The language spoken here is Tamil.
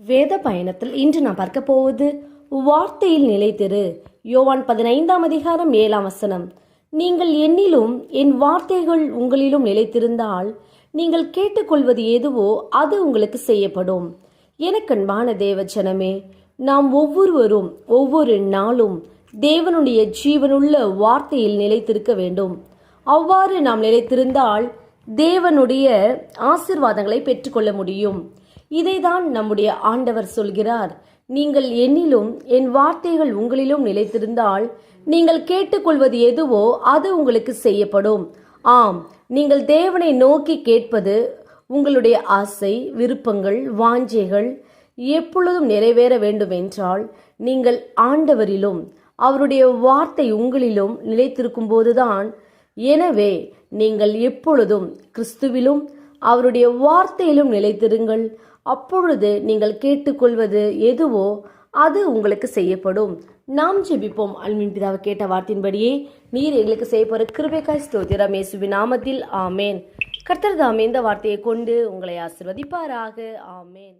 வேத பயணத்தில் இன்று நான் பார்க்க போவது வார்த்தையில் நிலைத்திரு யோவான் பதினைந்தாம் அதிகாரம் ஏழாம் வசனம். நீங்கள் என்னிலும் என் வார்த்தைகள் உங்களிலும் நிலைத்திருந்தால் நீங்கள் கேட்டுக்கொள்வது எதுவோ அது உங்களுக்கு செய்யப்படும். எனக்கன்பான தேவச்சனமே நாம் ஒவ்வொருவரும் ஒவ்வொரு நாளும் தேவனுடைய ஜீவனுள்ள வார்த்தையில் நிலைத்திருக்க வேண்டும். அவ்வாறு நாம் நிலைத்திருந்தால் தேவனுடைய ஆசிர்வாதங்களை பெற்றுக்கொள்ள முடியும். இதைதான் நம்முடைய ஆண்டவர் சொல்கிறார். நீங்கள் என்னிலும் என் வார்த்தைகள் உங்களிலும் நிலைத்திருந்தால் நீங்கள் கேட்டுக்கொள்வது எதுவோ அது உங்களுக்கு செய்யப்படும். ஆம் நீங்கள் தேவனை நோக்கி கேட்பது உங்களுடைய ஆசை விருப்பங்கள் வாஞ்சைகள் எப்பொழுதும் நிறைவேற வேண்டும் என்றால் நீங்கள் ஆண்டவரிலும் அவருடைய வார்த்தை உங்களிலும் நிலைத்திருக்கும் போதுதான் எனவே நீங்கள் எப்பொழுதும் கிறிஸ்துவிலும் அவருடைய வார்த்தையிலும் நிலைத்திருங்கள். அப்பொழுது நீங்கள் கேட்டுக்கொள்வது எதுவோ அது உங்களுக்கு செய்யப்படும். நாம் ஜெபிப்போம். அல்மின் பிதாவை கேட்ட வார்த்தையின்படியே நீர் எங்களுக்கு செய்ய கிருபைக்காய் ஸ்தோத்திரம் இயேசுவின் நாமத்தில். ஆமேன். கர்த்தர் தாமே இந்த வார்த்தையை கொண்டு உங்களை ஆசிர்வதிப்பாராக. ஆமேன்.